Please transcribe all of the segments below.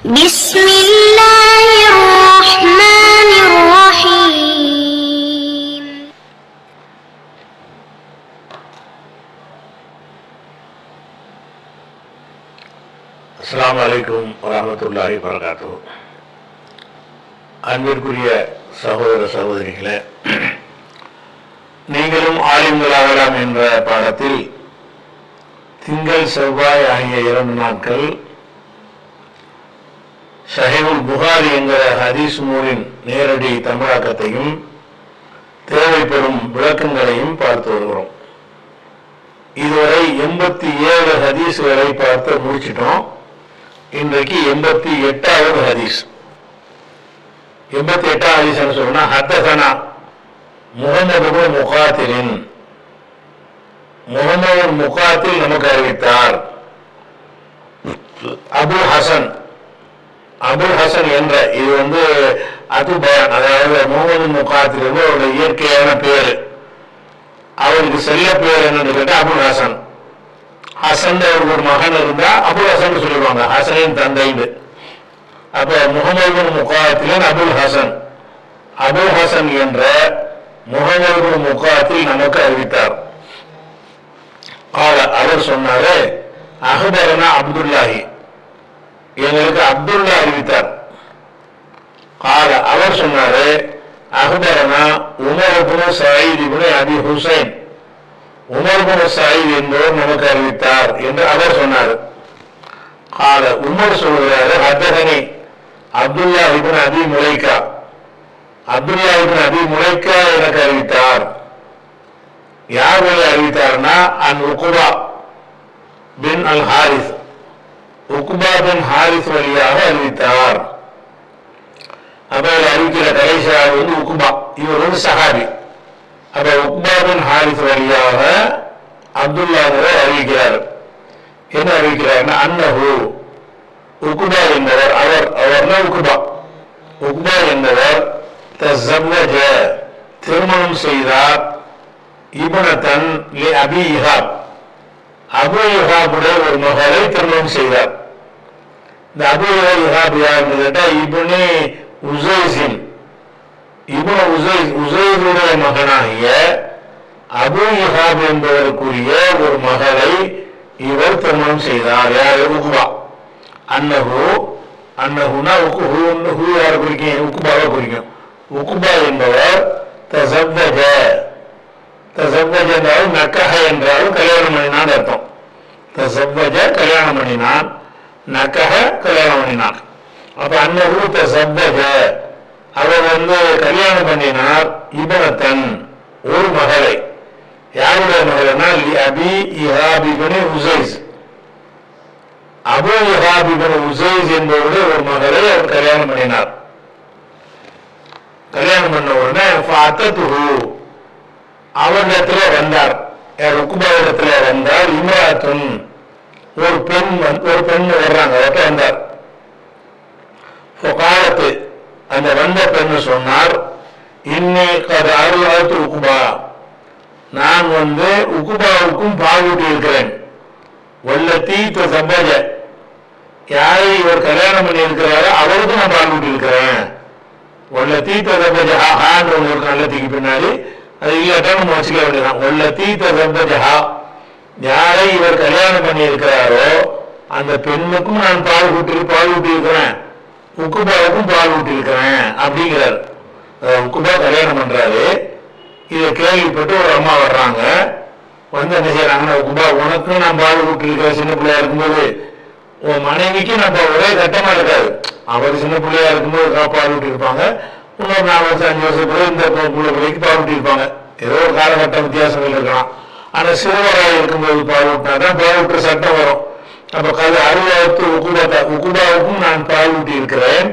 بسم الله الرحمن الرحيم அஸ்ஸலாமு அலைக்கும் வரமத்துல்லாஹி வரகாத்து அன்பிற்குரிய சகோதர சகோதரிகளே நீங்களும் ஆலிம்களாகலாம் என்ற பாடத்தில் திங்கள் செவ்வாய் ஆகிய இரண்டு நாட்கள் ஷஹீபுல் புகாரி என்கிற ஹதீஸ் நூலின் நேரடி தமிழாக்கத்தையும் தேவைப்படும் விளக்கங்களையும் பார்த்து வருகிறோம். இதுவரை எண்பத்தி ஏழு ஹதீஸ்களை பார்த்து முடிச்சிட்டோம். இன்றைக்கு எண்பத்தி எட்டாவது ஹதீஸ். எண்பத்தி எட்டாவது ஹதீஸ் என்ன சொல்றோம்னா ஹத்தசனா முகமது முகாத்திரின். முகமது முகாத்தில் நமக்கு அறிவித்தார். அபுல் ஹசன் அபுல் ஹசன் என்ற இது வந்து அது அதாவது முகமது முகாத்திலிருந்து அவருடைய இயற்கையான பேர். அவருக்கு செல்ல பேர் என்னன்னு கேட்டா அபுல் ஹசன். ஹசன் அவருக்கு ஒரு மகன் இருந்தா அபுல் ஹசன் சொல்லிடுவாங்க. ஹசனின் தந்தைன்னு. அப்ப முகமது முகாத்திலன் அபுல் ஹசன். அபுல் ஹசன் என்ற முகமது முகாத்தில் நமக்கு அறிவித்தார். அவர் சொன்னாரு அகபரனா அப்துல்லாஹி. எங்களுக்கு அப்துல்லா அறிவித்தார் கால அவர் சொன்னாரு அகபரனா Umar குன Sayeed ibn Abi Hussain. Umar குன Sayeed என்பவர் நமக்கு அறிவித்தார் என்று அவர் சொன்னார். கால உமர் சொல்கிறாரு ஹத்தகனி அப்துல்லா இப்னு அபி முலைக்கா. அப்துல்லா இப்னு அபி முலைக்கா எனக்கு அறிவித்தார். யார் அறிவித்தார்னா an Uqba bin al Harith. Uqba bin Harith வழியாக அறிவித்தார். அப்ப இவர் அறிவிக்கிற கடைசியாக வந்து உக்குபா இவர் வந்து சஹாபி. அப்ப உக்குபா பின் ஹாரிஸ் வழியாக அப்துல்லா அறிவிக்கிறார். என்ன அறிவிக்கிறார்னா அன்னஹு உக்குபா என்பவர் அவர் அவர்னா உக்குபா உக்குபா என்பவர் தஸவ்வஜ திருமணம் செய்தார். இபனத்தன் அபி இஹாப். அபு இஹாபுடைய ஒரு மகளை திருமணம் செய்தார். இந்த அபு இஹாப் யாருன்னு கேட்டா உசைசின் இபனு உசை உசைதுடைய மகனாகிய அபு இஹாப் என்பவருக்குரிய ஒரு மகளை இவர் திருமணம் செய்தார். யார்? உக்குபா அன்னஹு அன்னஹுனா உக்கு ஹூ ஹூ யார் குறிக்கும்? உக்குபாவை குறிக்கும். உக்குபா என்பவர் தசப்தஜ. தசப்தஜ என்றாலும் நக்கஹ என்றாலும் கல்யாணம் பண்ணினான் அர்த்தம். தசப்தஜ கல்யாணம் பண்ணினான். நக்கக கல்யாணம் பண்ணினார் அப்ப அந்த ரூப சப்தக அவர் வந்து கல்யாணம் பண்ணினார் இபனத்தன் ஒரு மகளை. யாருடைய மகள்னா? லி அபி இஹாபிபனி உசைஸ். அபு இஹாபிபனி உசைஸ் என்பவருடைய ஒரு மகளை அவர் கல்யாணம் பண்ணினார். கல்யாணம் பண்ண உடனே ஃபஅத்தத்துஹு அவரிடத்துல வந்தார். யார் ருக்குபாவிடத்துல வந்தார் இம்ராத்துன். ஒரு பெண் ஒரு பெண் வர்றாங்க. அவர்கிட்ட வந்தார். காலத்து அந்த வந்த பெண் சொன்னார் இன்னைக்கு அது அருளாத்து உக்குபா நான் வந்து உக்குபாவுக்கும் பாலூட்டி இருக்கிறேன். வல்லத்தி சம்பஜ. யாரை இவர் கல்யாணம் பண்ணி இருக்கிறாரோ அவருக்கும் நான் பாலூட்டி இருக்கிறேன். உள்ள தீத்த சம்பஜஹா ஹான்னு ஒரு இருக்கும் நல்லத்துக்கு பின்னாடி அது இல்லாட்டா நம்ம வச்சுக்க வேண்டியதான் ஒல்ல தீத்த சம்பஜஹா யாரை இவர் கல்யாணம் பண்ணியிருக்கிறாரோ அந்த பெண்ணுக்கும் நான் பால் ஊட்டி பால் ஊட்டியிருக்கிறேன். உக்குபாவுக்கும் பால் ஊட்டியிருக்கிறேன் அப்படிங்கிறார். உக்குபா கல்யாணம் பண்றாரு. இதை கேள்விப்பட்டு ஒரு அம்மா வர்றாங்க. வந்து என்ன செய்யறாங்கன்னா உக்குபா உனக்கும் நான் பால் ஊட்டியிருக்கிறேன் சின்ன பிள்ளையா இருக்கும்போது. உன் மனைவிக்கு நம்ம ஒரே கட்டமா இருக்காது. அவர் சின்ன பிள்ளையா இருக்கும்போது பால் ஊட்டியிருப்பாங்க. இன்னொரு நாலு வருஷம் அஞ்சு வருஷத்துக்குள்ள இந்த பு- பிள்ளைக்கு பால் ஊட்டியிருப்பாங்க. ஏதோ ஒரு காலகட்ட வித்தியாசங்கள் இருக்கலாம். ஆனா சிறுவராக இருக்கும்போது பால் ஊட்டினா தான் சட்டம் வரும். அப்ப கது அருவாவுக்கு உக்குபா உக்குபாவுக்கும் நான் பாலூட்டி இருக்கிறேன்.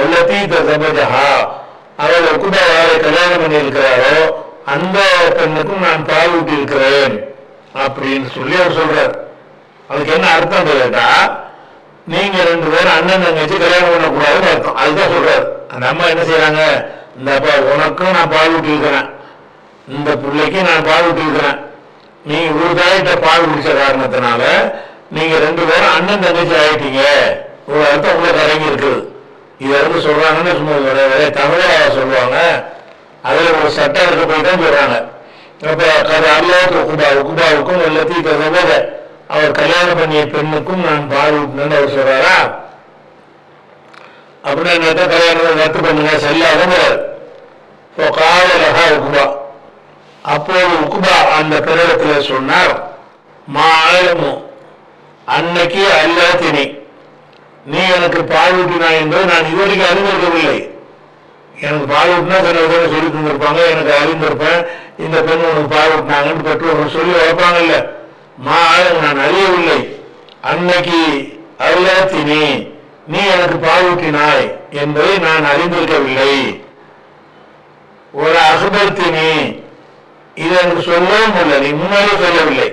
ஒல்லத்தி தபஜஹா அவள் உக்குபா யாரை கல்யாணம் பண்ணி இருக்கிறாரோ அந்த பெண்ணுக்கும் நான் பாலூட்டி இருக்கிறேன் அப்படின்னு சொல்லி அவர் சொல்றார். அதுக்கு என்ன அர்த்தம் கேட்டா நீங்க ரெண்டு பேரும் அண்ணன் தங்கச்சி கல்யாணம் பண்ணக்கூடாதுன்னு அர்த்தம். அதுதான் சொல்றாரு. அந்த அம்மா என்ன செய்யறாங்க இந்த அப்பா உனக்கும் நான் பால் ஊட்டி இருக்கிறேன். இந்த பிள்ளைக்கு நான் பால் ஊட்டி இருக்கிறேன். நீங்க ஒரு தாயிட்ட பால் குடிச்ச காரணத்தினால நீங்க ரெண்டு பேரும் அண்ணன் தங்கச்சி ஆயிட்டீங்க. ஒரு அர்த்தம் உள்ள அடங்கி இருக்குது. இது வந்து சொல்றாங்கன்னு சும்மா வேற தமிழ சொல்லுவாங்க. அதுல ஒரு சட்டம் இருக்க போய் தான் சொல்றாங்க. அப்ப கதை அல்லாவுக்கு உக்குபா குபாவுக்கும் எல்லாத்தையும் கதை அவர் கல்யாணம் பண்ணிய பெண்ணுக்கும் நான் பால் ஊட்டினு அவர் சொல்றாரா? அப்படின்னு என்னத்த கல்யாணம் ரத்து பண்ணுங்க செல்லாதங்கிறார் இப்போ காவலகா உக்குபா. அப்போது உக்குபா அந்த பிறடத்தில் சொன்னார் மாயமும் அன்னைக்கு அல்லாத்தினி. நீ எனக்கு பால் ஊட்டினாய் என்பதை நான் இதுவரைக்கும் அறிந்திருக்கவில்லை. எனக்கு பால் ஊட்டினா சில விதம் சொல்லி தந்திருப்பாங்க எனக்கு அறிந்திருப்பேன். இந்த பெண் உனக்கு பால் ஊட்டினாங்கன்னு பெற்றோர்கள் சொல்லி வளர்ப்பாங்கல்ல. மா நான் அறியவில்லை. அன்னைக்கு அல்லாத்தினி நீ எனக்கு பால் என்பதை நான் அறிந்திருக்கவில்லை. ஒரு அகபத்தினி இதை எனக்கு சொல்லவும் இல்லை நீ முன்னாலே சொல்லவில்லை.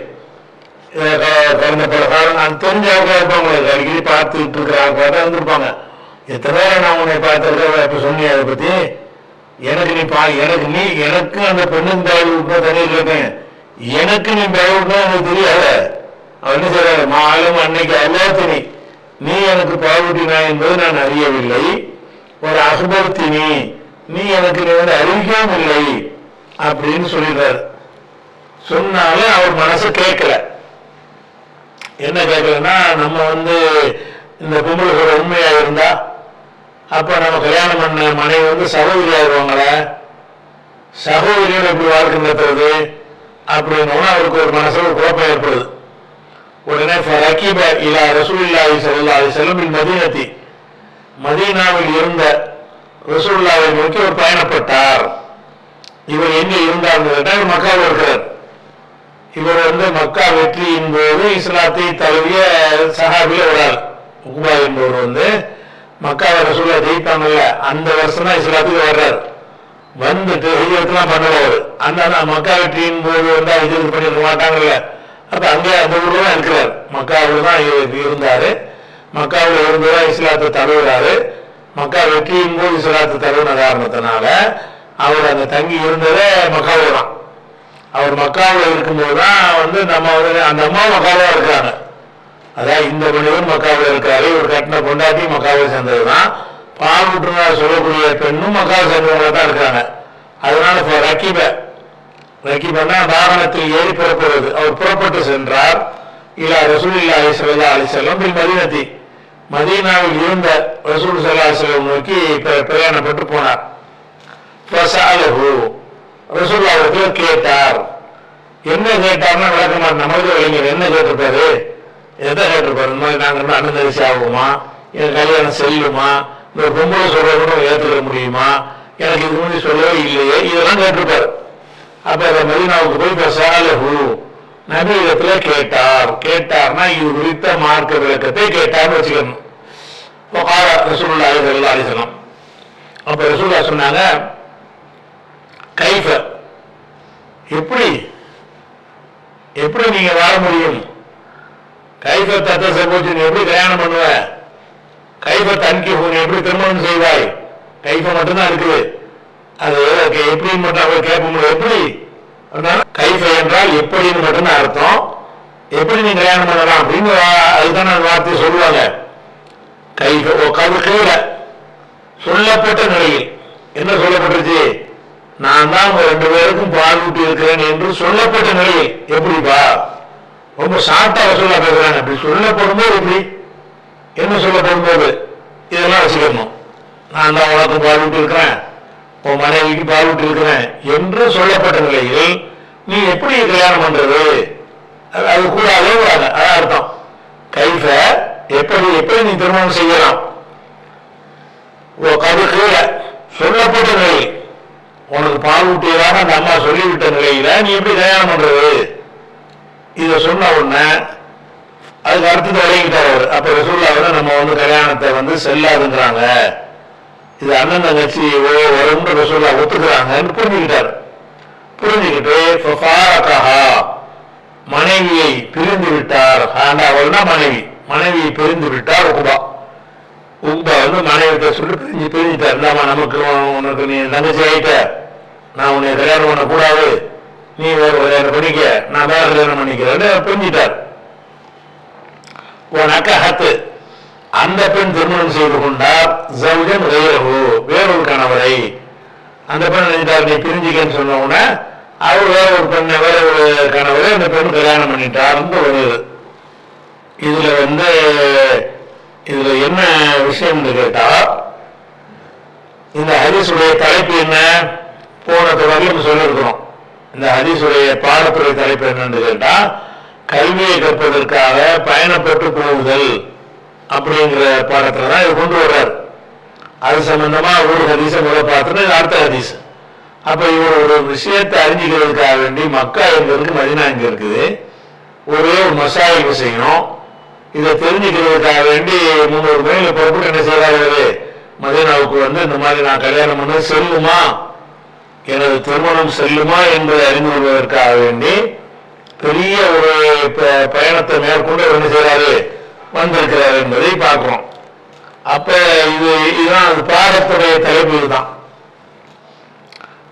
கடந்த பல காலம் நான் தெரிஞ்சாக்க இருப்பாங்க உங்களுக்கு அடிக்கடி பார்த்துட்டு இருக்கிறாங்க ஆட்களா தான் இருந்திருப்பாங்க. எத்தனை நான் உன்னை பார்த்துருக்கேன் இப்போ சொன்னிய அதை பற்றி எனக்கு நீ பா எனக்கு நீ எனக்கு அந்த பெண்ணுக்கு தயவு விட்டா தனியில் இருக்கேன் எனக்கு நீ தயவு விட்டா எனக்கு தெரியாத. அப்படின்னு சொல்றாரு? மாலும் அன்னைக்கு அல்லாத்தினி. நீ எனக்கு பாவூட்டினாய் என்பது நான் அறியவில்லை. ஒரு அகபர்த்தினி நீ எனக்கு நீ வந்து அறிவிக்கவும் இல்லை. அப்படின்னு சொல்லிடுறாரு. சொன்னாலும் அவர் மனசு கேட்கல. என்ன கேட்கலன்னா நம்ம வந்து இந்த பொம்பளை கூட உண்மையா இருந்தா அப்ப நம்ம கல்யாணம் பண்ண மனைவி வந்து சகோதரி ஆயிடுவாங்களே. சகோதரியோட எப்படி வாழ்க்கை நடத்துறது அப்படின்னு அவருக்கு ஒரு மனசுல ஒரு குழப்பம் ஏற்படுது. உடனே ரக்கீப இலா ரசூலுல்லாஹி ஸல்லல்லாஹு அலைஹி வஸல்லம் மதீனத்தி மதீனாவில் இருந்த ரசூல்லாவை நோக்கி ஒரு பயணப்பட்டார். இவர் எங்க இருந்தார் கேட்டால் மக்காவில் இருக்கிறார். இவர் வந்து மக்கா வெற்றியின் போது இஸ்லாத்தை தழுவிய சஹாபில ஒரு ஆள் என்பவர் வந்து மக்காவை ரசூலா ஜெயித்தாங்கல்ல அந்த வருஷம் தான் இஸ்லாத்துக்கு வர்றார். வந்துட்டு ஹிஜரத்லாம் பண்ணுவார் அந்த மக்கா வெற்றியின் போது வந்து ஹிஜரத் பண்ணிருக்க மாட்டாங்கல்ல. அப்ப அங்கே அந்த ஊர்ல தான் இருக்கிறார். மக்காவில் தான் இ- இருந்தாரு. மக்காவில் இருந்துதான் இஸ்லாத்தை தழுவுறாரு. மக்கா வெற்றியின் போது இஸ்லாத்தை தழுவின காரணத்தினால அவர் அந்த தங்கி இருந்ததே மக்காவில் தான். அவர் மக்காவில் இருக்கும்போது தான் வந்து நம்ம வந்து அந்த அம்மா மக்காவில் இருக்காங்க. அதான் இந்த மனிதன் மக்காவில் இருக்காரு இவர் கட்டின கொண்டாட்டி மக்காவை சேர்ந்தது தான் பால் விட்டுனார் சொல்லக்கூடிய பெண்ணும் மக்காவை சேர்ந்தவங்க தான் இருக்காங்க. அதனால இப்போ ரக்கிப ரக்கிபன்னா வாகனத்தில் ஏறி புறப்படுவது. அவர் புறப்பட்டு சென்றார். இல்லா ரசூல் இல்லா அலிசல்லா அலிசல்லம் பின் மதீனத்தி மதீனாவில் இருந்த ரசூல் சல்லா அலிசல்லம் நோக்கி பிரயாணப்பட்டு போனார். ஃபஸஅலஹு ரசூல் அவர்கள் கேட்டார் என்ன கேட்டார்னா விளக்கமா நமக்கு இளைஞர் என்ன கேட்டிருப்பாரு? எதை கேட்டிருப்பாரு? இந்த மாதிரி நாங்க இன்னும் ஆகுமா? எனக்கு கல்யாணம் செல்லுமா? இந்த பொம்பளை சொல்றது கூட ஏற்றுக்க முடியுமா? எனக்கு இது முன்னாடி சொல்லவே இல்லையே. இதெல்லாம் கேட்டிருப்பாரு. அப்ப அதை மதினாவுக்கு போய் பேசாலஹு நபி இடத்துல கேட்டார். கேட்டார்னா இது குறித்த மார்க்க விளக்கத்தை கேட்டார்னு வச்சுக்கணும். இப்போ கால ரசூலுல்லாஹி அப்ப ரசூல்லா சொன்னாங்க கைஃப எப்படி? எப்படி நீங்க வாழ முடியும்? கைஃப தத்த சகோதரி எப்படி கல்யாணம் பண்ணுவ? கைஃப தன்கி நீ எப்படி திருமணம் செய்வாய்? கைஃப மட்டும்தான் இருக்குது. அது கே- எப்படின்னு மட்டும் அவர் கேட்க முடியும். எப்படி? அதனால கைஃப என்றால் எப்படின்னு மட்டும்தான் அர்த்தம். எப்படி நீ கல்யாணம் பண்ணலாம்? அப்படின்னு அதுதான் வார்த்தை சொல்லுவாங்க. கைஃப ஓ கீழே. சொல்லப்பட்ட நிலையில். என்ன சொல்லப்பட்டுச்சு நான் தான் உங்க ரெண்டு பேருக்கும் பால் ஊட்டி இருக்கிறேன் என்று சொல்லப்பட்ட நிலையை எப்படிப்பா ரொம்ப ஷார்ட்டா சொல்ல பேசுறாங்க. அப்படி சொல்லப்படும் போது எப்படி? என்ன சொல்லப்படும் போது இதெல்லாம் வச்சுக்கணும். நான் தான் உனக்கும் பால் ஊட்டி இருக்கிறேன். உன் மனைவிக்கு பால் ஊட்டி இருக்கிறேன் என்று சொல்லப்பட்ட நிலையில் நீ எப்படி கல்யாணம் பண்றது? அது கூடாதே கூடாது அதான் அர்த்தம். கைஃப எப்படி எப்படி நீ திருமணம் செய்யலாம்? ஓ கது கீழே. சொல்லப்பட்ட நிலையில் உனக்கு பால் ஊட்டியதாக அந்த அம்மா சொல்லிவிட்ட நிலையில நீ எப்படி கல்யாணம் பண்றது? இதை சொன்ன உடனே அதுக்கு அடுத்தது விளங்கிட்டார் அவர். அப்ப ரசூல்லாவில் நம்ம வந்து கல்யாணத்தை வந்து செல்லாதுங்கிறாங்க. இது அண்ணன் தங்கச்சி ஓ வரும்னு ரசூல்லா ஒத்துக்கிறாங்கன்னு புரிஞ்சுக்கிட்டார். புரிஞ்சுக்கிட்டு மனைவியை பிரிந்து விட்டார். ஆண்டா அவள்னா மனைவி. மனைவியை பிரிந்து விட்டார் உபா உகுபா வந்து மனைவிட்ட சொல்லி பிரிஞ்சு பிரிஞ்சுட்டார் இல்லாமா நமக்கு உனக்கு நீ தங்கச்சி ஆயிட்ட. நான் உன்னை கல்யாணம் பண்ணக்கூடாது. நீ வேற கல்யாணம் பண்ணிக்க. நான் வேற கல்யாணம் பண்ணிக்கிறேன்னு பிரிஞ்சுட்டார். உன் அக்கஹத்து அந்த பெண் திருமணம் செய்து கொண்டார். ஜவுஜன் வேறகு வேறொரு கணவரை. அந்த பெண் நினைத்தார் நீ பிரிஞ்சிக்கன்னு சொன்ன உடனே அவர் வேற ஒரு பெண்ணை வேற ஒரு கணவரை அந்த பெண் கல்யாணம் பண்ணிட்டார்னு ஒரு இதுல வந்து இதுல என்ன விஷயம்னு கேட்டா இந்த ஹரிசுடைய தலைப்பு என்ன? போன தொடர்பு சொல்லியிருக்கிறோம். இந்த ஹரிசுடைய பாடத்துறை தலைப்பு என்னன்னு கேட்டா கல்வியை கற்பதற்காக பயணப்பட்டு போகுதல் அப்படிங்கிற பாடத்துல தான் இது கொண்டு வர்றாரு. அது சம்பந்தமா ஒரு ஹதீஸை முதல்ல பார்த்துட்டு இது அடுத்த ஹதீஸ். அப்ப இவர் ஒரு விஷயத்தை அறிஞ்சிக்கிறதுக்காக வேண்டி மக்கா எங்க இருக்கு மதினா எங்க இருக்குது? ஒரே ஒரு மசாயில் செய்யணும். இதை தெரிஞ்சுக்கிறதுக்காக வேண்டி முன்னூறு மைல் புறப்பட்டு என்ன செய்யறாரு மதீனாவுக்கு வந்து இந்த மாதிரி நான் கல்யாணம் பண்ண செல்லுமா? எனது திருமணம் செல்லுமா என்பதை அறிந்து கொள்வதற்காக வேண்டி பெரிய ஒரு ப- பயணத்தை மேற்கொண்டு என்ன செய்யறாரு வந்திருக்கிறார் என்பதை பார்க்கிறோம். அப்ப இது இதுதான் அது பாடத்துடைய தலைப்பு தான்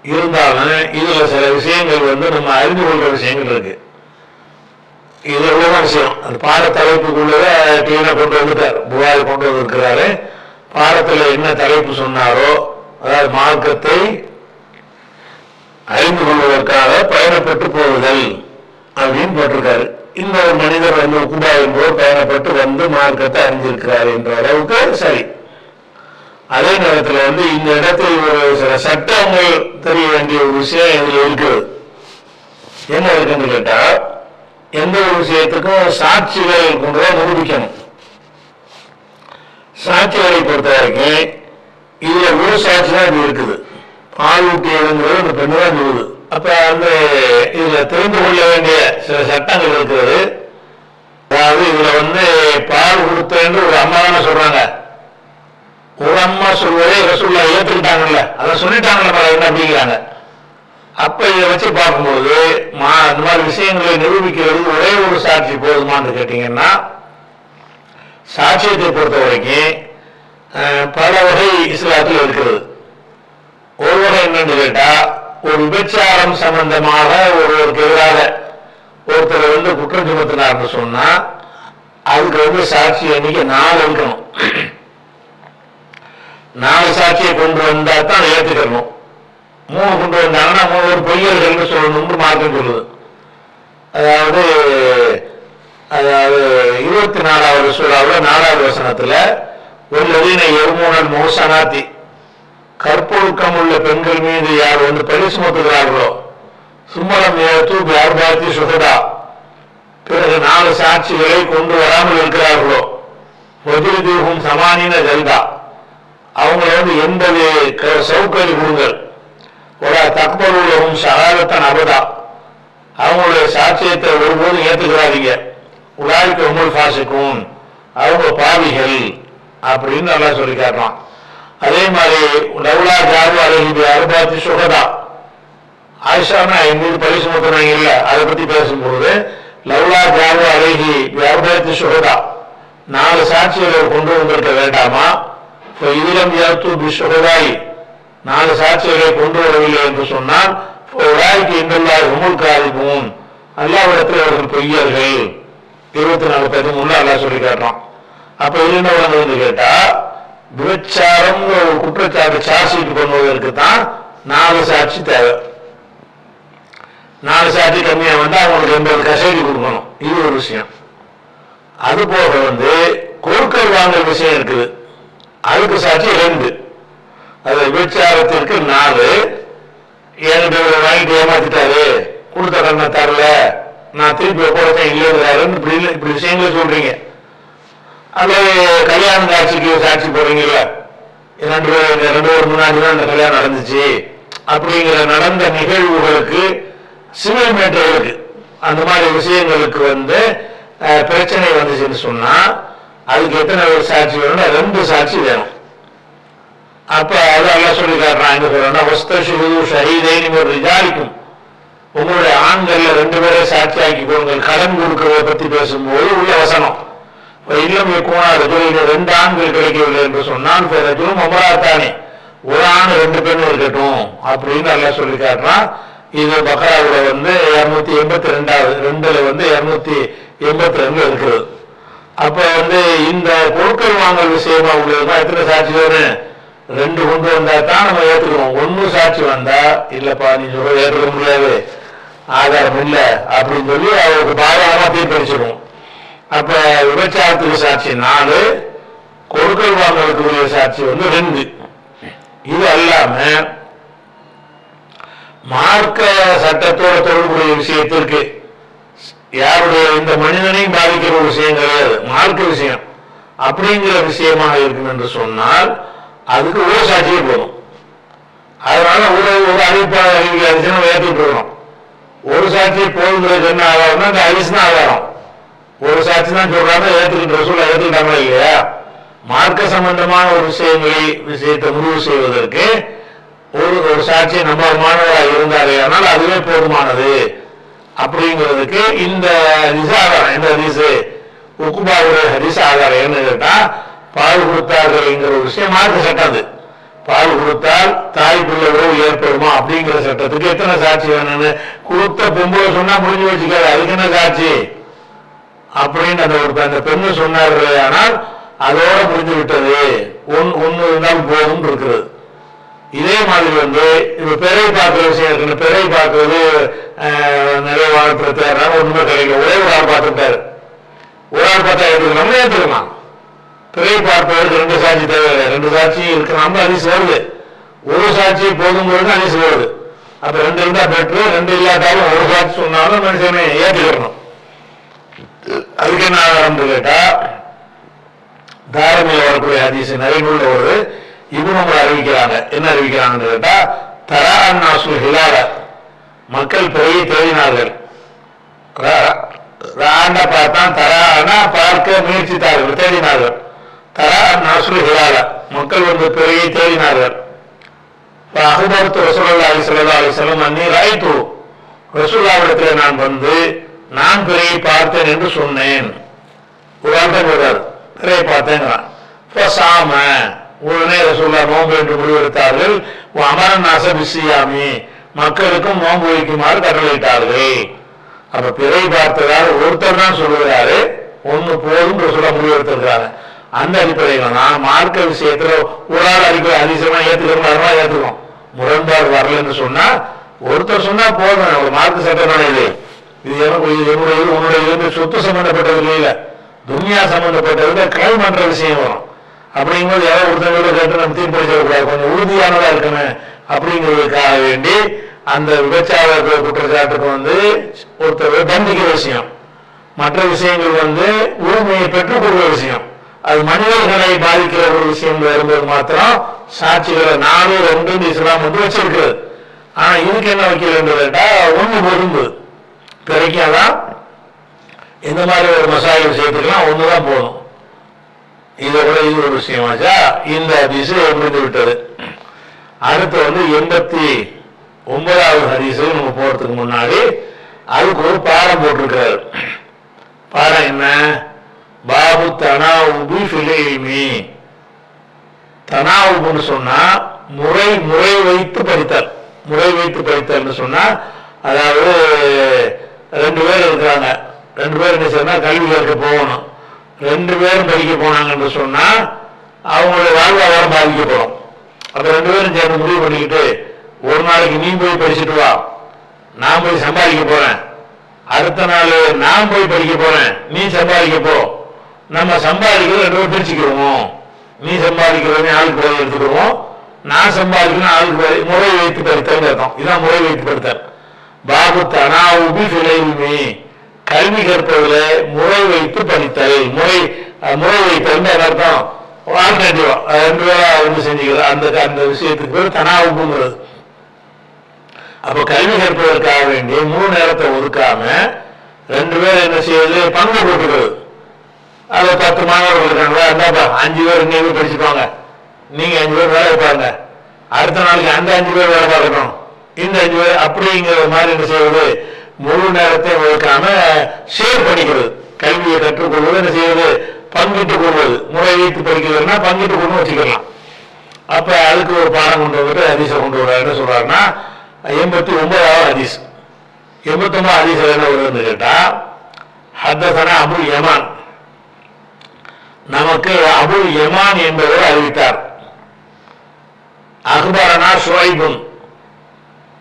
இருந்தாலும் இதுல சில விஷயங்கள் வந்து நம்ம அறிந்து கொள்ற விஷயங்கள் இருக்கு. இது எவ்வளோ விஷயம். அந்த பாட தலைப்புக்குள்ளத கிளீனா கொண்டு வந்துட்டார். புகாரி கொண்டு வந்திருக்கிறாரு. பாடத்தில் என்ன தலைப்பு சொன்னாரோ அதாவது மார்க்கத்தை அறிந்து கொள்வதற்காக பயணப்பட்டு போகுதல் அப்படின்னு போட்டிருக்காரு. இந்த ஒரு மனிதர் வந்து குபா என்பவர் பயணப்பட்டு வந்து மார்க்கத்தை அறிஞ்சிருக்கிறார் என்ற அளவுக்கு சரி. அதே நேரத்தில் வந்து இந்த இடத்தில் ஒரு சில சட்டங்கள் தெரிய வேண்டிய ஒரு விஷயம் இதில் இருக்குது. என்ன இருக்குன்னு கேட்டா எந்த ஒரு விஷயத்துக்கும் சாட்சிகள் கொண்டுதான் நிரூபிக்கணும். சாட்சிகளை பொறுத்த வரைக்கும் இதுல ஒரு சாட்சி தான் இது இருக்குது. பால் ஊட்டியதுங்கிறது அந்த பெண்ணு தான் இருக்குது அப்ப அந்த இதுல தெரிந்து கொள்ள வேண்டிய சில சட்டங்கள் இருக்கிறது. அதாவது இதுல வந்து பால் கொடுத்தேன்னு ஒரு அம்மா தானே சொல்றாங்க. ஒரு அம்மா சொல்வதே ரசூல்லா ஏற்றுக்கிட்டாங்கல்ல அதை சொல்லிட்டாங்கல்ல பல என்ன அப்படிங்கிறாங்க. அப்ப இதை வச்சு பார்க்கும்போது மா இந்த மாதிரி விஷயங்களை நிரூபிக்கிறது ஒரே ஒரு சாட்சி போதுமான்னு கேட்டீங்கன்னா சாட்சியத்தை பொறுத்த வரைக்கும் பல வகை இஸ்லாத்தில் இருக்கிறது. ஒரு வகை என்னன்னு கேட்டா ஒரு விபச்சாரம் சம்பந்தமாக ஒருவருக்கு எதிராக ஒருத்தர் வந்து குற்றம் சுமத்தினார்னு சொன்னா அதுக்கு வந்து சாட்சி எண்ணிக்கை நாலு இருக்கணும். நாலு சாட்சியை கொண்டு வந்தா தான் ஏற்றுக்கணும் மூணு கொண்டு வந்தாங்கன்னா மூணு ஒரு பொய்யர்கள்னு சொல்லணும்னு மார்க்கம் சொல்லுது அதாவது அதாவது இருபத்தி நாலாவது சூறாவில் நாலாவது வசனத்துல உள்ளதீன எருமூனன் மோசனாத்தி கற்பொழுக்கம் உள்ள பெண்கள் மீது யார் வந்து பழி சுமத்துகிறார்களோ சும்மலம் ஏற்று வியாபாரத்தி சுகதா பிறகு நாலு சாட்சிகளை கொண்டு வராமல் இருக்கிறார்களோ வஜிரதீபம் சமானின ஜல்தா அவங்களை வந்து எண்பது க- சவுக்கடி கொடுங்கள். ஒரு தக்பருள்ளவும் சகாதத்தன் அபதா அவங்களுடைய சாட்சியத்தை ஒருபோதும் ஏற்றுக்கிறாதீங்க உலாய்க்கு உமல் ஃபாசிக்கும் அவங்க பாவிகள் அப்படின்னு நல்லா சொல்லி அதே மாதிரி லவ்லா ஜாது அழகி அருபாத்தி சுகதா. ஆயிஷானா எங்களுக்கு பழி சுமத்துறாங்க இல்லை அதை பத்தி பேசும்போது லவ்லா ஜாது அழகி வியாபாரத்தி சுகதா. நாலு சாட்சிகளை கொண்டு வந்திருக்க வேண்டாமா? இப்போ இதிலம் ஏற்று பிசுகதாய் நாலு சாட்சிகளை கொண்டு வரவில்லை என்று சொன்னால் உராய்க்கு இன்றுள்ளார் உமுல் காரிபூன் அல்லாவிடத்தில் அவர்கள் பொய்யர்கள். இருபத்தி நாலு பதிமூணுல அல்லா சொல்லி காட்டுறான். அப்ப என்ன வந்து கேட்டா விபச்சாரம் ஒரு குற்றச்சாட்டு சார்ஜ் ஷீட் பண்ணுவதற்கு தான் நாலு சாட்சி தேவை. நாலு சாட்சி கம்மியாக வந்தால் அவங்களுக்கு எண்பது கசேரி கொடுக்கணும். இது ஒரு விஷயம். அது போக வந்து கொடுக்கல் வாங்கல் விஷயம் இருக்குது. அதுக்கு சாட்சி ரெண்டு. அது விபச்சாரத்திற்கு நாலு என்கிட்ட இவரை வாங்கிட்டு ஏமாத்திட்டாரு. கொடுத்த கண்ணை தரல. நான் திருப்பி கொடுத்தேன் இல்லைன்னு இப்படி இல்லை- இப்படி விஷயங்களை சொல்றீங்க. அது கல்யாண காட்சிக்கு சாட்சி போடுறீங்கல்ல? ரெண்டு ரெண்டு ஒரு முன்னாடி தான் இந்த கல்யாணம் நடந்துச்சு. அப்படிங்கிற நடந்த நிகழ்வுகளுக்கு சிவில் மேட்டர்களுக்கு அந்த மாதிரி விஷயங்களுக்கு வந்து பிரச்சனை வந்துச்சுன்னு சொன்னா அதுக்கு எத்தனை ஒரு சாட்சி வேணும்னா ரெண்டு சாட்சி வேணும். அப்ப அது எல்லாம் சொல்லி காட்டுறான் எங்க சொல்றா வஸ்தஷுது ஒரு ரிஜாலிக்கும். உங்களுடைய ஆண்கள்ல ரெண்டு பேரை சாட்சியாக்கி போங்கள் கடன் கொடுக்கிறத பத்தி பேசும்போது உள்ள வசனம். இல்லம் கூணா ரஜுலில் ரெண்டு ஆண்கள் கிடைக்கவில்லை என்று சொன்னால் இப்ப அமராத்தானே ஒரு ஆண் ரெண்டு பெண் இருக்கட்டும். அப்படின்னு எல்லாம் சொல்லி காட்டுறான் இது பக்ராவுல வந்து இரநூத்தி எண்பத்தி ரெண்டாவது ரெண்டுல வந்து இரநூத்தி எண்பத்தி ரெண்டு இருக்குது. அப்ப வந்து இந்த பொருட்கள் வாங்கல் விஷயமா உள்ளதுதான் எத்தனை சாட்சி வேணும் ரெண்டு கொண்டு வந்தா தான் நம்ம ஏத்துக்கிறோம் ஒண்ணு சாட்சி வந்தா இல்லப்பா நீ சொல்ற ஏற்றுக்க முடியாது. ஆதாரம் இல்ல அப்படின்னு சொல்லி அவருக்கு பாதகமா தீர்ப்பளிச்சிடும் அப்ப விபச்சாரத்துக்கு சாட்சி நாலு கொடுக்கல் வாங்கலுக்குரிய சாட்சி வந்து ரெண்டு. இது அல்லாம மார்க்க சட்டத்தோட தொடர்புடைய விஷயத்திற்கு யாருடைய இந்த மனிதனையும் பாதிக்கிற ஒரு விஷயம் கிடையாது. மார்க்க விஷயம். அப்படிங்கிற விஷயமாக இருக்கும் என்று சொன்னால் அதுக்கு ஒரு சாட்சியே போதும். அதனால ஒரு ஒரு அறிவிப்பாளர் அறிவிக்க நம்ம ஏற்றுட்டு இருக்கணும். ஒரு சாட்சியை போதுங்கிறது என்ன ஆதாரம்னா இந்த அரிசி தான் ஆதாரம். ஒரு சாட்சி தான் சொல்றாங்க ஏற்றுக்கின்ற சொல்ல ஏற்றுக்கிட்டாங்களா இல்லையா? மார்க்க சம்பந்தமான ஒரு விஷயங்களை விஷயத்தை முடிவு செய்வதற்கு ஒரு ஒரு சாட்சியை நம்பகமானவராக இருந்தாரே ஆனால் அதுவே போதுமானது. அப்படிங்கிறதுக்கு இந்த ஹரிச ஆதாரம் இந்த ரிசு உக்குபாவுடைய ஹரிச ஆதாரம் என்ன கேட்டால் பால் கொடுத்தார்கள்ங்கிற ஒரு விஷயம் மார்க்க சட்டம் அது. பால் கொடுத்தால் தாய் பிள்ளை உறவு ஏற்படுமா அப்படிங்கிற சட்டத்துக்கு எத்தனை சாட்சி வேணும்னு கொடுத்த பொம்பளை சொன்னா முடிஞ்சு வச்சுக்காது அதுக்கு என்ன சாட்சி? அப்படின்னு அந்த ஒரு அந்த பெண்ணு சொன்னார்கள் ஆனால் அதோட முடிஞ்சு விட்டது. ஒன் ஒன்று இருந்தால் போதும் இருக்கிறது. இதே மாதிரி வந்து இப்ப பிறை பார்க்கிற விஷயம் இருக்கு. இந்த பிறை பார்க்கறது நிறைய வாழ்க்கை தேர்றாங்க ஒண்ணுமே கிடைக்கல ஒரே ஒரு ஆள் பார்த்துட்டாரு ஒரு ஆள் பார்த்தா எடுத்துக்கலாம் ஏற்றுக்கலாம் பிறை பார்ப்பதற்கு ரெண்டு சாட்சி தேவையில்லை. ரெண்டு சாட்சி இருக்கிறாங்க அரிசி வருது. ஒரு சாட்சி போதுங்கிறது அரிசி வருது. அப்ப ரெண்டு இருந்தா பெற்று ரெண்டு இல்லாட்டாலும் ஒரு சாட்சி சொன்னாலும் மனுஷனை ஏற்றுக்கணும் அதுக்கு என்ன ஆதாரம் கேட்டா தாரமில் வரக்கூடிய ஹதீஸ் நிறைய ஒரு இவங்க நம்மளை அறிவிக்கிறாங்க. என்ன அறிவிக்கிறாங்கன்னு கேட்டா தரா அண்ணாசு ஹிலால. மக்கள் பிறையை தேடினார்கள். ரா- ராண்டா பார்த்தான் தரானா பார்க்க முயற்சித்தார்கள். தேடினார்கள். தரா நாசு ஹிலால. மக்கள் வந்து பிறையை தேடினார்கள். அகபரத்து ரசூல்லா அலி சொல்லா அலி சொல்லம் அன்னி ராய்த்து ரசூல்லாவிடத்தில் நான் வந்து நான் பிறையை பார்த்தேன் என்று சொன்னேன். ஒரு ஆள் தான் பிறையை பார்த்தேங்கிறான். சாம உடனே ரசூல்லா நோம்பு என்று முடிவெடுத்தார்கள். அமரன் நாசபிசியாமி மக்களுக்கும் நோன்பு வைக்குமாறு கட்டளையிட்டார்கள். அப்ப பிறை பார்த்ததால் ஒருத்தர் தான் சொல்லுகிறாரு. ஒன்னு போதும் ரசூலா முடிவெடுத்திருக்காங்க அந்த அடிப்படையில் நான் மார்க்க விஷயத்துல ஒரு ஆள் அடிப்படை அதிசயமா ஏத்துக்கிறோம் அதெல்லாம் ஏத்துக்கிறோம் முரண்பாடு வரலன்னு சொன்னா ஒருத்தர் சொன்னா போதும். ஒரு மார்க்க சட்டமான இது. இது எனக்கு என்னுடைய உன்னுடைய இது சொத்து சம்பந்தப்பட்டது இல்ல துனியா சம்பந்தப்பட்டது கிளைம் பண்ற விஷயம் வரும். அப்படிங்கும்போது யாரோ ஒருத்தவங்க கேட்டு நம்ம தீர்ப்பளிச்சிடக்கூடாது கொஞ்சம் உறுதியானதா இருக்கணும் அப்படிங்கிறதுக்காக வேண்டி அந்த விபச்சார குற்றச்சாட்டுக்கு வந்து ஒருத்தர் தண்டிக்கிற விஷயம். மற்ற விஷயங்கள் வந்து உரிமையை பெற்றுக் கொள்கிற விஷயம். அது மனிதர்களை பாதிக்கிற ஒரு விஷயம் வரும்போது மாத்திரம் சாட்சிகளை நாலு ரெண்டு இஸ்லாம் வந்து வச்சிருக்கு ஆனா இதுக்கு என்ன வைக்க வேண்டும் கேட்டா ஒண்ணு பொருந்து பிறக்காதான் இந்த மாதிரி ஒரு மசாலா விஷயத்துக்கெல்லாம் ஒண்ணுதான் போதும். இதை விட இது ஒரு விஷயமாச்சா இந்த ஹதீஸ் முடிந்து விட்டது. அடுத்து வந்து எண்பத்தி ஒன்பதாவது ஹதீஸு நம்ம போறதுக்கு முன்னாடி அதுக்கு ஒரு பாடம் போட்டிருக்காரு பாடம் என்ன? பாபு தனாவுபி ஃபிலிமி தனாவுபுன்னு சொன்னா முறை முறை வைத்து படித்தல் முறை வைத்து படித்தல்னு சொன்னா அதாவது ரெண்டு பேர் இருக்கிறாங்க. ரெண்டு பேர் என்ன செய்யணும் கல்வி கற்க போகணும். ரெண்டு பேரும் படிக்க போனாங்கன்னு சொன்னா அவங்களோட வாழ்வாதாரம் பாதிக்கப்படும். அப்ப ரெண்டு பேரும் சேர்ந்து முடிவு பண்ணிக்கிட்டு ஒரு நாளைக்கு நீ போய் படிச்சுட்டு வா. நான் போய் சம்பாதிக்க போறேன். அடுத்த நாள் நான் போய் படிக்க போறேன். நீ சம்பாதிக்க போ. நம்ம சம்பாதிக்கிறது ரெண்டு பேரும் பிரிச்சுக்கிடுவோம் நீ சம்பாதிக்கிறவனே ஆளுக்கு போய் எடுத்துக்கிடுவோம் நான் சம்பாதிக்கணும் ஆளுக்கு போய் முறை வைத்து படித்தல் அர்த்தம். இதான் முறை வைத்து படித்தல் பாபு தனா உபி பிழைவுமி கல்வி கற்பதில் முறை வைத்து படித்தல். முறை முறை வைத்தல் அர்த்தம்? ஆல்டர்னேட்டிவா ரெண்டு பேரா வந்து செஞ்சுக்கிறது. அந்த அந்த விஷயத்துக்கு பேர் தனா உப்புங்கிறது அப்ப கல்வி கற்பதற்காக வேண்டி மூணு நேரத்தை ஒதுக்காம ரெண்டு பேர் என்ன செய்யுது பங்கு போட்டுக்கிறது. அது பத்து மாணவர்கள் இருக்காங்களா? இருந்தாப்பா அஞ்சு பேர் இன்னைக்கு படிச்சுப்பாங்க. நீங்க அஞ்சு பேர் வேலை பார்ப்பாங்க அடுத்த நாளைக்கு அந்த அஞ்சு பேர் வேலை பார்க்கணும். இந்த அஞ்சு பேர் அப்படிங்கிற மாதிரி என்ன செய்வது? முழு நேரத்தை ஒதுக்காம ஷேர் பண்ணிக்கிறது. கல்வியை கற்றுக்கொள்வது என்ன செய்வது? பங்கிட்டுக் கொள்வது. முறை வைத்து படிக்கிறதுனா பங்கிட்டு கொண்டு வச்சுக்கலாம். அப்ப அதுக்கு ஒரு பாடம் கொண்டு வந்துட்டு ஹதீஸை கொண்டு வர என்ன சொல்றாருன்னா எண்பத்தி ஒன்பதாவது ஹதீஸ். எண்பத்தி ஒன்பது ஹதீஸ் என்ன வருதுன்னு கேட்டா ஹத்தசனா அபுல் யமான். நமக்கு அபு யமான் என்பவர் அறிவித்தார். அக்பரனா சுவைபுன்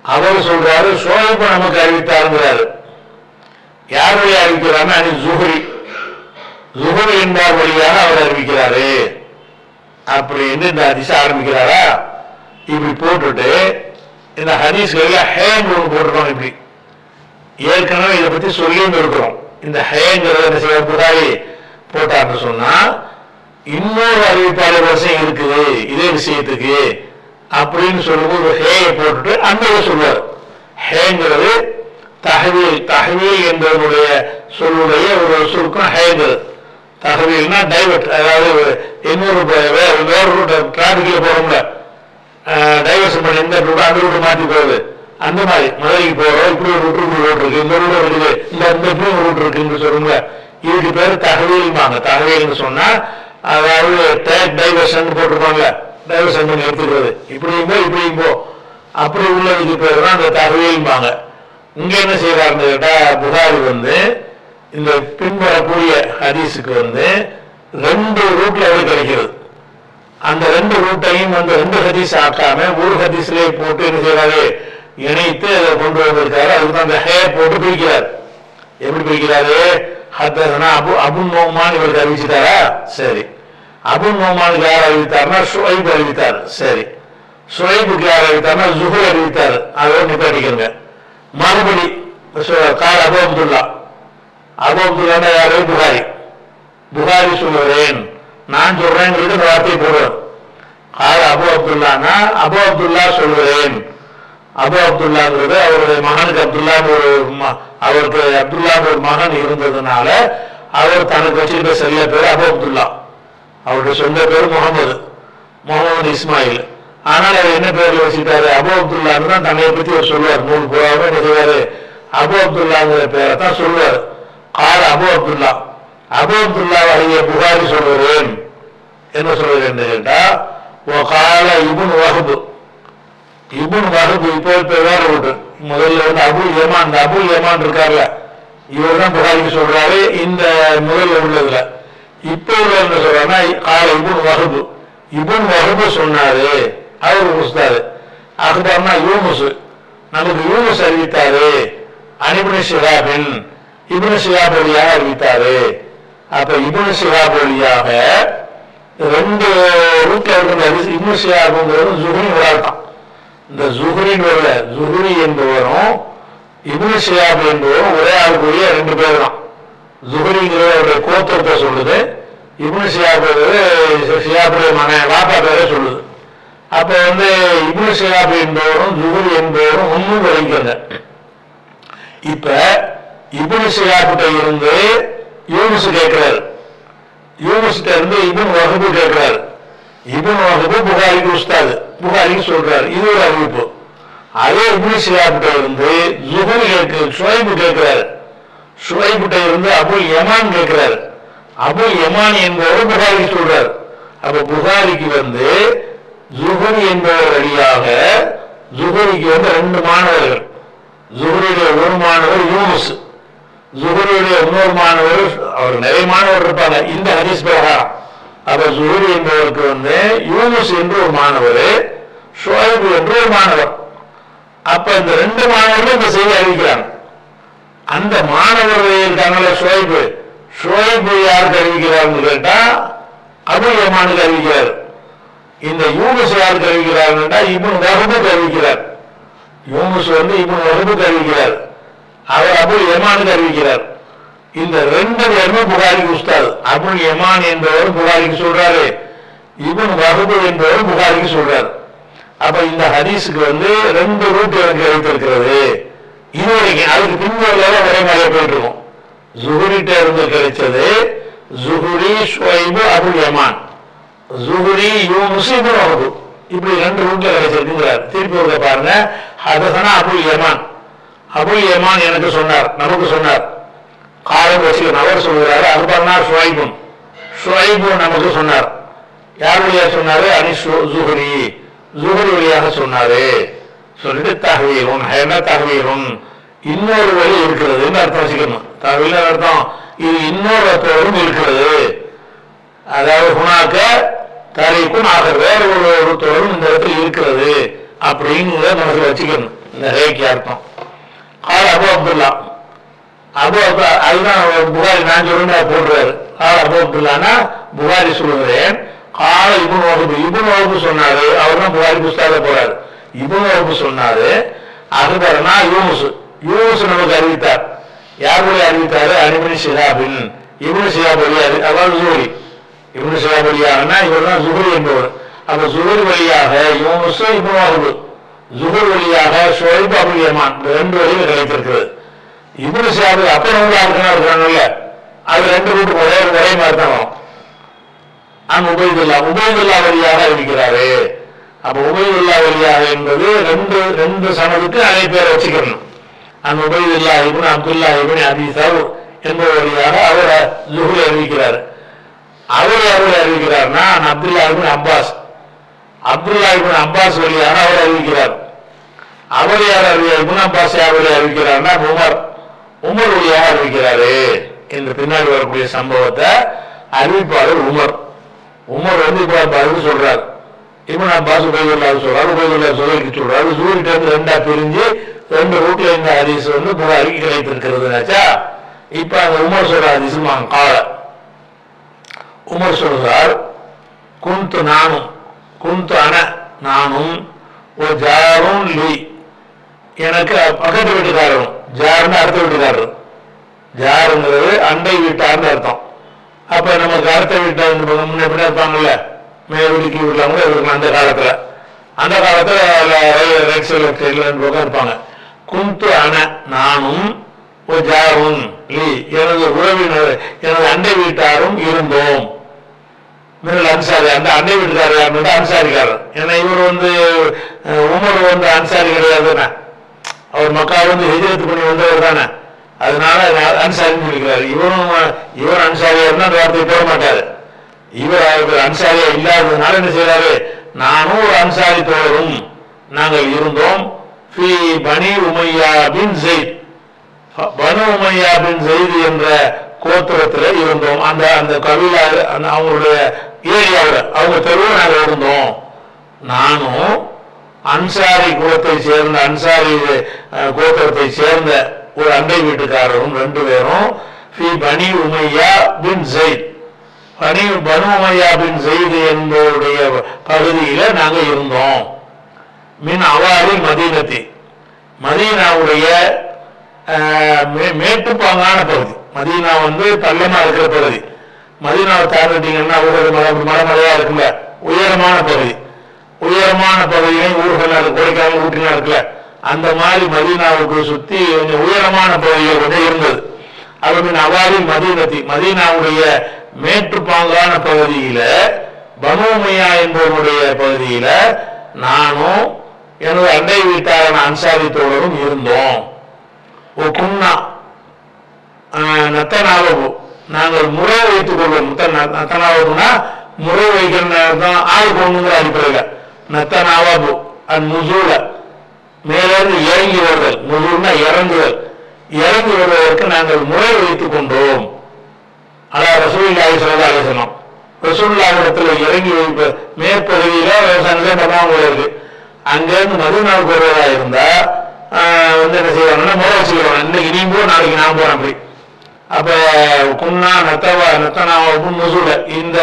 அவர் சொல்றாரு ஷுவைபு நமக்கு அறிவித்தாருங்கிறாரு. யார் வழி அறிவிக்கிறாருன்னா அது ஜுஹரி. ஜுஹரி என்பார் வழியாக அவர் அறிவிக்கிறாரு. அப்படின்னு இந்த ஹதீஸ் ஆரம்பிக்கிறாரா? இப்படி போட்டுட்டு இந்த ஹதீஸ்களில் ஹேங் ஒன்று போட்டுருக்கோம் இப்படி. ஏற்கனவே இதை பத்தி சொல்லியும் இருக்கிறோம். இந்த ஹேங்கிறத என்ன செய்ய புகாரி? போட்டார்னு சொன்னா இன்னொரு அறிவிப்பாளர் விஷயம் இருக்குது இதே விஷயத்துக்கு அப்படின்னு சொல்லும்போது ஹேயை போட்டுட்டு அந்த சொல்லுவார். ஹேங்கிறது தகவல் தகவல் என்பதனுடைய சொல்லுடைய ஒரு சுருக்கம் ஹேங்கிறது. தகவல்னா டைவர்ட் அதாவது இன்னொரு ப- வேற வேற ரூட் டிராபிக்ல போறோம்ல டைவர்ஷன் பண்ணி இந்த ரூட் அந்த ரூட் மாற்றி போகுது அந்த மாதிரி மதுரைக்கு போறோம் இப்படி ஒரு ரூட் இப்படி ரூட் இருக்கு இந்த ரூட் இருக்குது இந்த இந்த இப்படி ஒரு ரூட் இருக்குன்னு சொல்லுங்க. இதுக்கு பேர் தகவல்வாங்க தகவல்னு சொன்னா அதாவது டேக் டைவர்ஷன் போட்டிருப்பாங்க. டைவர்ஷன் பண்ணி எடுத்துக்கிறது. இப்படியும் போ இப்படியும் போ. அப்படி உள்ளதுக்கு பேர் தான் அந்த தகவல்வாங்க இங்க என்ன செய்யறாருன்னு கேட்டா புகாரி வந்து இந்த பின்வரக்கூடிய ஹதீஸுக்கு வந்து ரெண்டு ரூட்ல அது கிடைக்கிறது. அந்த ரெண்டு ரூட்டையும் வந்து ரெண்டு ஹதீஸ் ஆக்காம ஒரு ஹதீஸ்லேயே போட்டு என்ன செய்யறாரு இணைத்து அதை கொண்டு வந்திருக்காரு. அதுக்கு தான் அந்த ஹேர் போட்டு பிரிக்கிறார். எப்படி பிரிக்கிறாரு? ஹத்தனா அபு அபு நோமான் இவருக்கு அறிவிச்சுட்டாரா? சரி. அபு நோமானுக்கு யார் அறிவித்தார்னா சுவைப் அறிவித்தார். சரி. சுவைப்புக்கு யார் அறிவித்தார்னா ஜுஹர் அறிவித்தார். அதை நிப்பாட்டிக்கிறங்க மறுபடி கார் அபு அப்துல்லா. அபு அப்துல்லான்னா யாரு? புகாரி. புகாரி சொல்லுகிறேன். நான் சொல்றேங்கிறது இந்த வார்த்தையை போடுவேன் கார் அபு அப்துல்லானா அபு அப்துல்லா சொல்லுகிறேன். அபு அப்துல்லாங்கிறது அவருடைய மகனுக்கு அப்துல்லா ஒரு அவருக்கு அப்துல்லா ஒரு மகன் இருந்ததுனால அவர் தனக்கு வச்சிருக்க செல்ல பேர் அபு அப்துல்லா. அவருடைய சொந்த பேர் முகமது முகமது இஸ்மாயில். ஆனால் அவர் என்ன பேர்ல வச்சுட்டாரு அபு அப்துல்லான்னு தான் தன்னை பத்தி அவர் சொல்லுவார். நூல் பூராவே என்ன அபு அப்துல்லாங்கிற பேரை தான் சொல்லுவார். கால அபு அப்துல்லா. அபு அப்துல்லா வகைய புகாரி சொல்கிறேன் என்ன சொல்கிறேன் கேட்டா ஓ கால இபுன் வகுப்பு இபுன் வஹபு இப்போ இப்ப வேற முதல்ல வந்து அபுல் ஏமான் அபுல் ஏமான் இருக்கார்ல இவர் தான் புகாரிக்கு சொல்றாரு இந்த முதல்ல உள்ளதுல. இப்போ உள்ள என்ன சொல்றாருன்னா கால இபுன் வஹபு இபுன் வஹபு சொன்னாரு அவர் உஸ்தாது. அக்பர்னா யூனுஸ். நமக்கு யூனுஸ் அறிவித்தாரு அனிபுன சிகாபின் இபுன ஷிஹாப் வழியாக அறிவித்தாரு? அப்ப இபுன ஷிஹாப் வழியாக ரெண்டு ரூட்ல இருக்கிற இபுன சிகாபுங்கிறது ஜுஹரி விளையாட்டான் இந்த ஜுஹரின் வரல ஜுஹரி என்பவரும் இபுன ஷிஹாப் என்பவரும் ஒரே ஆளுக்குரிய ரெண்டு பேர் தான் ஜுஹரிங்கிறது அவருடைய கோத்திரத்தை சொல்லுது இபுன ஷிஹாப் ஷிஹாபுடைய மகன் வாப்பா பேரை சொல்லுது. அப்ப வந்து இபுன ஷிஹாப் என்பவரும் ஜுஹரி என்பவரும் ஒன்றும் வரைக்கிறாங்க இப்ப இபுனு ஷிஹாபிட்ட இருந்து யூனுஸ் கேட்கிறாரு. யூனிஸ்கிட்ட இருந்து இபுன் வகுப்பு கேட்கிறாரு. இபுன் வகுப்பு புகாரிக்கு உஸ்தாது. புகாரின்னு சொல்றாரு. இது ஒரு அறிவிப்பு. அதே இபுனு ஷிஹாபிட்ட இருந்து ஜுகுர் கேட்கு சுவைபு கேட்கிறாரு. ஷுவைபிட்ட இருந்து அபுல் யமான் கேட்கிறாரு. அபுல் யமான் என்பவர் புகாரிக்கு சொல்றாரு. அப்ப புகாரிக்கு வந்து ஜுஹர் என்பவர் வழியாக ஜுகுரிக்கு வந்து ரெண்டு மாணவர்கள். ஜுகுரியுடைய ஒரு மாணவர் யூனுஸ். ஜுகுரியுடைய இன்னொரு மாணவர் அவர் நிறைய மாணவர் இருப்பாங்க. இந்த ஹரிஸ் பிரகாரம். அப்ப ஜுஹரி என்பவருக்கு வந்து யூனிஸ் என்று ஒரு மாணவர் ஷோயபு என்று ஒரு மாணவர். அப்ப இந்த ரெண்டு மாணவர்களும் இந்த செய்தி அறிவிக்கிறாங்க. அந்த மாணவர்கள் இருக்காங்கல்ல ஷோயபு ஷோயபு யாருக்கு அறிவிக்கிறார்னு கேட்டா அபுல் ரஹ்மானுக்கு அறிவிக்கிறார். இந்த யூனிஸ் யாருக்கு அறிவிக்கிறார்னு இவன் இப்னு அறிவிக்கிறார். யூனிஸ் வந்து இவன் வஹபுக்கு அறிவிக்கிறார். அவர் அபுல் ரஹ்மானுக்கு அறிவிக்கிறார். இந்த ரெண்டு பேருமே புகாரிக்கு உஸ்தாது. அபுல் யமான் என்பவர் புகாரிக்கு சொல்றாரு. இவன் வகுப்பு என்பவர் புகாரிக்கு சொல்றாரு. அப்ப இந்த ஹதீஸுக்கு வந்து ரெண்டு ரூட் எனக்கு கிடைத்திருக்கிறது. இது வரைக்கும் அதுக்கு பின்வரில ஒரே மாதிரியா போயிட்டு இருக்கும் ஜுஹுரிட்ட இருந்து கிடைச்சது ஜுஹுரி ஷுவைபு அபுல் யமான். ஜுஹுரி யூனுஸ் இவன் வஹபு இப்படி ரெண்டு ரூட்ல கிடைச்சிருக்குங்கிறார். திருப்பி ஒரு பாருங்க. ஹதசனா அபுல் யமான். அபுல் யமான் எனக்கு சொன்னார் நமக்கு சொன்னார். காலம் வச்சுக்கணும் அவர் சொல்கிறாரு அக்பர்னா ஷுவைபுன் ஷுவைபு நமக்கு சொன்னார். யார் வழியாக சொன்னாரு? அனி ஜுஹரி. ஜுஹரி வழியாக சொன்னாரு. சொல்லிட்டு தகவீரும் என்ன தகவீரும்? இன்னொரு வழி இருக்கிறதுன்னு அர்த்தம் வச்சுக்கணும். தகவல் அர்த்தம் இது இன்னொரு அர்த்தம் இருக்கிறது. அதாவது குணாக்க தரைக்கும் ஆக வேற ஒரு ஒரு இந்த இடத்துல இருக்கிறது அப்படிங்கிறத மனசில் வச்சுக்கணும். இந்த ரேக்கி அர்த்தம். கால அபு அப்துல்லா. அப்போ அதுதான் புகாரி நான் சொல்லுங்க போடுறாரு ஆளா போட்டுலான்னா புகாரி சொல்லுகிறேன். கால இபுன் வகுப்பு இபுன் வகுப்பு சொன்னாரு. அவர் தான் புகாரி புஸ்தாக போறாரு. இபுன் வகுப்பு சொன்னாரு. அகபரனா யூனுஸ். யூனுஸ் நமக்கு அறிவித்தார். யார் வழி அறிவித்தாரு? அனிமணி சிகாபின் இவனு சிகாப் வழி அதாவது ஜூரி. இவனு சிகாப் வழியாகனா இவர் தான் ஜுஹரி என்பவர். அந்த ஜுஹரி வழியாக யூனுஸ் இபுன் வகுப்பு. ஜுஹர் வழியாக ஷோய்ப் அபுல் யமான் ரெண்டு வழியில் கிடைத்திருக்கிறது. இவரு சார் அப்ப நூறு இருக்கிறாங்கல்ல அது ரெண்டு ரூட்டு ஒரே ஒரே மாதிரி தான் வரும் அங்க உபயதுல்லா உபயதுல்லா வழியாக அறிவிக்கிறாரு? அப்ப உபயதுல்லா வழியாக என்பது ரெண்டு ரெண்டு சனதுக்கு அதே பேரை வச்சுக்கணும். அந்த உபயதுல்லா இப்னு அப்துல்லா இப்னு அபி என்பது வழியாக அவரை லுகுல அறிவிக்கிறார். அவர் அவர் அறிவிக்கிறார்னா Abdullah ibn Abbas. Abdullah ibn Abbas வழியாக அவர் அறிவிக்கிறார். அவர் யார் அறிவி இப்னு அப்பாஸ் யார் அறிவிக்கிறார்னா உமர். உமர் வழியாக அறிவிக்கிறாரு என்று பின்னாடி வரக்கூடிய சம்பவத்தை அறிவிப்பாளர் உமர். உமர் வந்து இப்ப பதில் சொல்றாரு. இப்னு அப்பாஸ் உபயோகில்லா சொல்றாரு உபயோகில்லா சொல்லிக்கு சொல்றாரு சூரியன் இருந்து ரெண்டா பிரிஞ்சு ரெண்டு ரூட்ல இந்த ஹதீஸ் வந்து புகாரிக்கு கிடைத்திருக்கிறதுனாச்சா இப்ப அந்த உமர் சொல்ற ஹதீஸ் கால உமர் சொல்றார் குந்து நானும் குந்து அன நானும் ஒரு ஜாரும் லி. எனக்கு பக்கத்து வீட்டுக்காரரும் ஜாருன்னு அடுத்த வீட்டுக்காரர் ஜாருங்கிறது அண்டை வீட்டார்னு அர்த்தம். அப்ப நமக்கு அடுத்த வீட்டார் முன்னே எப்படியா இருப்பாங்கல்ல? மேல் வீட்டுக்கு வீட்டுல கூட இருக்கலாம் அந்த காலத்துல. அந்த காலத்துல ரைட் சைட்ல பக்கம் இருப்பாங்க. குந்து அண நானும் ஒரு ஜாரும் லீ எனது உறவினர் எனது அண்டை வீட்டாரும் இருந்தோம். மின்னல் அன்சாரி அந்த அண்டை வீட்டுக்காரர் அன்சாரிக்காரர். ஏன்னா இவர் வந்து உமர் வந்து அன்சாரி கிடையாதுன்னா. அவர் மக்கா வந்து ஹிஜரத்து பண்ணி வந்தவர் தானே. அதனால நான் அன்சாரின்னு சொல்லிக்கிறார். இவரும் இவர் அன்சாரியா இருந்தால் அந்த வார்த்தையை போட மாட்டார். இவர் அவர்கள் அன்சாரியா இல்லாததுனால என்ன செய்யறாரு நானும் ஒரு அன்சாரி தோழரும் நாங்கள் இருந்தோம். ஃபி பனி உமையா பின் ஜெயித் பனு உமையா பின் ஜெயித் என்ற கோத்திரத்தில் இருந்தோம். அந்த அந்த கவிழா அந்த அவங்களுடைய ஏரியாவில் அவங்க தெருவில் நாங்கள் இருந்தோம். நானும் அன்சாரி குலத்தை சேர்ந்த அன்சாரி கோத்திரத்தை சேர்ந்த ஒரு அண்டை வீட்டுக்காரரும் ரெண்டு பேரும் ஃபி பனி உமையா பின் ஜெயித். பனி பனு உமையா பின் ஜெயித் என்பவருடைய பகுதியில் நாங்கள் இருந்தோம். மின் அவாரி மதீனத்தி. மதீனாவுடைய மே- மேட்டுப்பாங்கான பகுதி. மதீனா வந்து பள்ளமா இருக்கிற பகுதி. மதீனாவை தாண்டிட்டீங்கன்னா ஒரு மலை மலை மலையா இருக்குல்ல? உயரமான பகுதி. உயரமான பகுதியை ஊர்கள் இருக்கு கொடைக்கானல் ஊட்டிலாம் இருக்குல்ல. அந்த மாதிரி மதீனாவுக்கு சுத்தி கொஞ்சம் உயரமான பகுதிகள் கொஞ்சம் இருந்தது. அது மின் அவாரி மதீனத்தி மதீனாவுடைய மேட்டுப்பாங்கான பகுதியில பனோமையா என்பவருடைய பகுதியில நானும் எனது அண்டை வீட்டாரான அன்சாரி தோழரும் இருந்தோம். ஓ குன்னா. நத்தனாவபு நாங்கள் முறை வைத்துக் கொள்வோம். நத்தனாவபுனா முறை வைக்கிற தான் ஆள் பொண்ணுங்கிற அடிப்படையில். நத்தனாவபு அந் முசூல மேலிருந்து இறங்கி வருதல் முசூல்னா இறங்குதல். இறங்கி வருவதற்கு நாங்கள் முறை வைத்துக் கொண்டோம். அதாவது ரசூல்லாஹி ஸல்லல்லாஹு அலைஹி வஸல்லம். இறங்கி வைப்ப மேற்பகுதியில சந்தேகம் பண்ணாம இருக்கு. அங்கிருந்து மதுநாள் போறதா இருந்தா வந்து என்ன செய்வாங்கன்னா முறை வச்சுக்கிறோம் இன்னைக்கு நீ போ நாளைக்கு நான் போறேன் அப்படி. அப்ப குன்னா நத்தவா நத்தனாவும் முசூல இந்த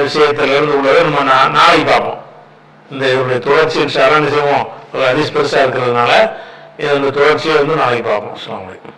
விஷயத்திலிருந்து உள்ளதை நம்ம நா- நாளைக்கு பார்ப்போம். இந்த இவருடைய தொடர்ச்சி இன்ஷா செய்வோம் அதிஸ் இருக்கிறதுனால இதனுடைய தொடர்ச்சியை வந்து நாளைக்கு பார்ப்போம். அஸ்லாம் வலைக்கம்